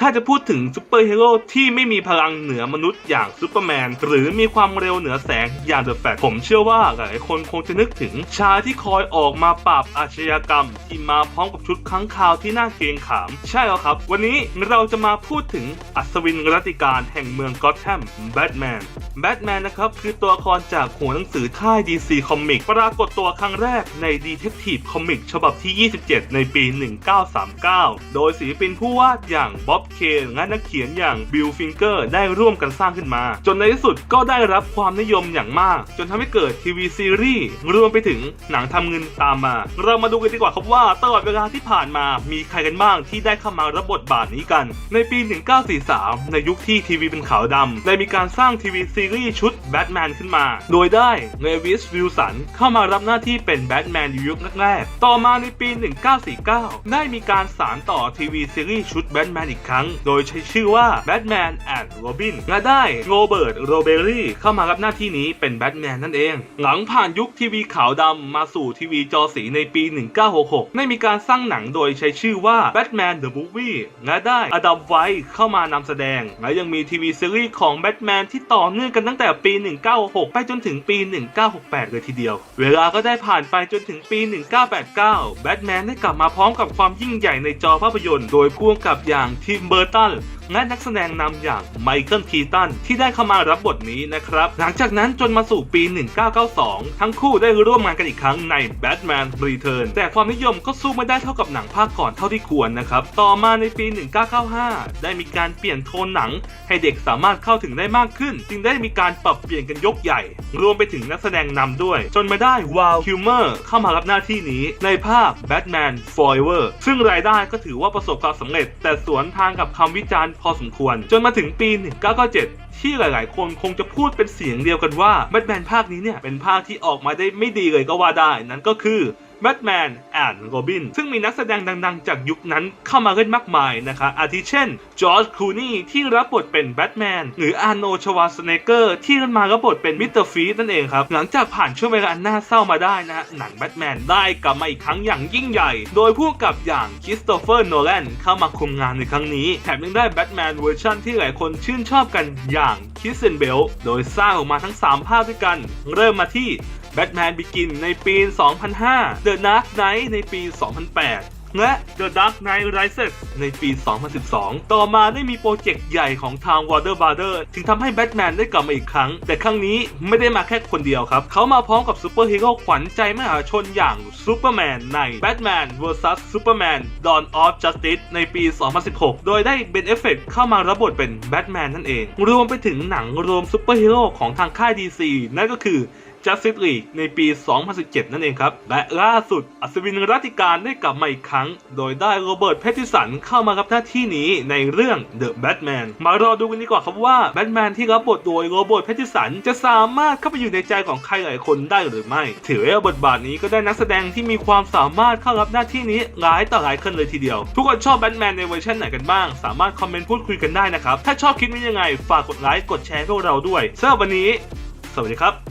ถ้าจะพูดถึงซูเปอร์ฮีโร่ที่ไม่มีพลังเหนือมนุษย์อย่างซูเปอร์แมนหรือมีความเร็วเหนือแสงอย่างเดอะแฟลชผมเชื่อว่าหลายคนคงจะนึกถึงชายที่คอยออกมาปราบอาชญากรรม ที่มาพร้อมกับชุดค้างคาวที่น่าเกรงขาม ใช่แล้วครับ วันนี้เราจะมาพูดถึงอัศวินรัติการแห่งเมืองกอตแฮมแบทแมนแบทแมนนะครับคือตัวละครจากหัวหนังสือค่าย DC Comics ปรากฏตัวครั้งแรกใน Detective Comics ฉบับที่ 27 ในปี 1939 โดยศิลปินผู้วาดอย่างบ๊อบเคนและนักเขียนอย่างบิลฟิงเกอร์ได้ร่วมกันสร้างขึ้นมา จนในที่สุดก็ได้รับความนิยมอย่างมาก จนทำให้เกิดทีวีซีรีส์รวมไปถึงหนังทำเงินตามมา เรามาดูกันดีกว่าครับว่าตลอดเวลาที่ผ่านมามีใครกันบ้างที่ได้เข้ามารับบทบาทนี้กัน ในปี 1943 ในยุคที่ทีวีเป็นขาวดำได้มีการสร้างทีวีซีรีส์ชุดแบทแมนขึ้นมา โดยได้เลวิสวิลสันเข้ามารับหน้าที่เป็นแบทแมนยุคแรกๆต่อมาในปี 1949 ได้มีการสานต่อทีวีซีรีส์ชุดแบทแมนอีกครั้งโดยใช้ชื่อว่า Batman and Robin และได้โรเบิร์ตโรเบอรี่เข้ามารับหน้าที่นี้เป็นแบทแมนนั่นเอง หลังผ่านยุคทีวีขาวดำมาสู่ทีวีจอสีในปี 1966 ได้มีการสร้างหนังโดยใช้ชื่อว่า Batman the Movie และได้อดัมไวท์เข้ามานำแสดง และยังมีทีวีซีรีส์ของแบทแมนที่ต่อเนื่องกันตั้งแต่ปี 1966 ไปจนถึงปี 1968 เลยทีเดียว เวลาก็ได้ผ่านไปจนถึงปี 1989 แบทแมนได้กลับมาพร้อมกับความยิ่งใหญ่ในจอภาพยนตร์ โดยพ่วงกับอย่างทิมเบอร์ตัน และนักแสดงนำอย่างไมเคิลคีตันที่ได้เข้ามารับบทนี้นะครับ หลังจากนั้นจนมาสู่ปี 1992 ทั้งคู่ได้ร่วมงานกันอีกครั้งใน Batman Return แต่ความนิยมก็สู้ไม่ได้เท่ากับหนังภาคก่อนเท่าที่ควรนะครับ ต่อมาในปี 1995 ได้มีการเปลี่ยนโทนหนัง ให้เด็กสามารถเข้าถึงได้มากขึ้น จึงได้มีการปรับเปลี่ยนกันยกใหญ่ รวมไปถึงนักแสดงนำด้วย จนมาได้วาลคิวเมอร์เข้ามารับหน้าที่นี้ในภาค Batman Forever ซึ่งรายได้ก็ถือว่าประสบความสำเร็จ แต่สวนทางกับคำวิจารณ์พอสมควร จนมาถึงปี 1997 ที่หลาย ๆ คนคงจะพูดเป็นเสียงเดียวกันว่าแบทแมนภาคนี้เนี่ยเป็นภาคที่ออกมาได้ไม่ดีเลยก็ว่าได้ นั่นก็คือ แบทแมนแอนด์โรบินซึ่งมีนักแสดงดังๆ จากยุคนั้นเข้ามาเล่นมากมายนะคะอาทิเช่นจอร์จคลูนี่ที่รับบทเป็นแบทแมนหรืออาร์โนชวาสเนเกอร์ที่มารับบทเป็นมิสเตอร์ฟีนั่นเองครับ หลังจากผ่านช่วงเวลาอันน่าเศร้ามาได้นะฮะหนังแบทแมนได้กลับมาอีกครั้งอย่างยิ่งใหญ่ โดยผู้กับอย่างคริสโตเฟอร์โนแลนเข้ามาคุมงานในครั้งนี้ แถมยังได้แบทแมนเวอร์ชั่นที่หลายคนชื่นชอบกันอย่างคิสเซนเบลโดยสร้างออกมาทั้ง 3 ภาคด้วยกัน เริ่มมาที่ Batman Begin ในปี 2005 The Dark Knight ในปี 2008และ The Dark Knight Rises ในปี 2012 ต่อมาได้มีโปรเจกต์ใหญ่ของทาง Warner Brother ถึงทำให้แบทแมนได้กลับมาอีกครั้ง แต่ครั้งนี้ไม่ได้มาแค่คนเดียวครับ เขามาพร้อมกับซูเปอร์ฮีโร่ขวัญใจมหาชนอย่างซูเปอร์แมนใน Batman vs Superman Dawn of Justice ในปี 2016 โดยได้เบนเอฟเฟกเข้ามารับบทเป็นแบทแมนนั่นเอง รวมไปถึงหนังรวมซูเปอร์ฮีโร่ของทางค่าย DC นั่นก็คือ Justice League ในปี 2017 นั่นเองครับ และล่าสุดอัศวินรัติการได้กลับมาอีกครั้ง โดยได้โรเบิร์ต แพตติสันเข้ามารับหน้าที่นี้ในเรื่อง The Batman มารอดูกันดีกว่าครับว่าแบทแมนที่รับบทโดยโรเบิร์ต แพตติสันจะสามารถเข้าไปอยู่ในใจของใครหลายคนได้หรือไม่ ถือว่าบทบาทนี้ก็ได้นักแสดงที่มีความสามารถเข้ารับหน้าที่นี้หลายต่อหลายคนเลยทีเดียว ทุกคนชอบแบทแมนในเวอร์ชันไหนกันบ้าง สามารถคอมเมนต์พูดคุยกันได้นะครับ ถ้าชอบคลิปนี้ยังไง ฝากกดไลค์ กดแชร์พวกเราด้วยสำหรับวันนี้ สวัสดีครับ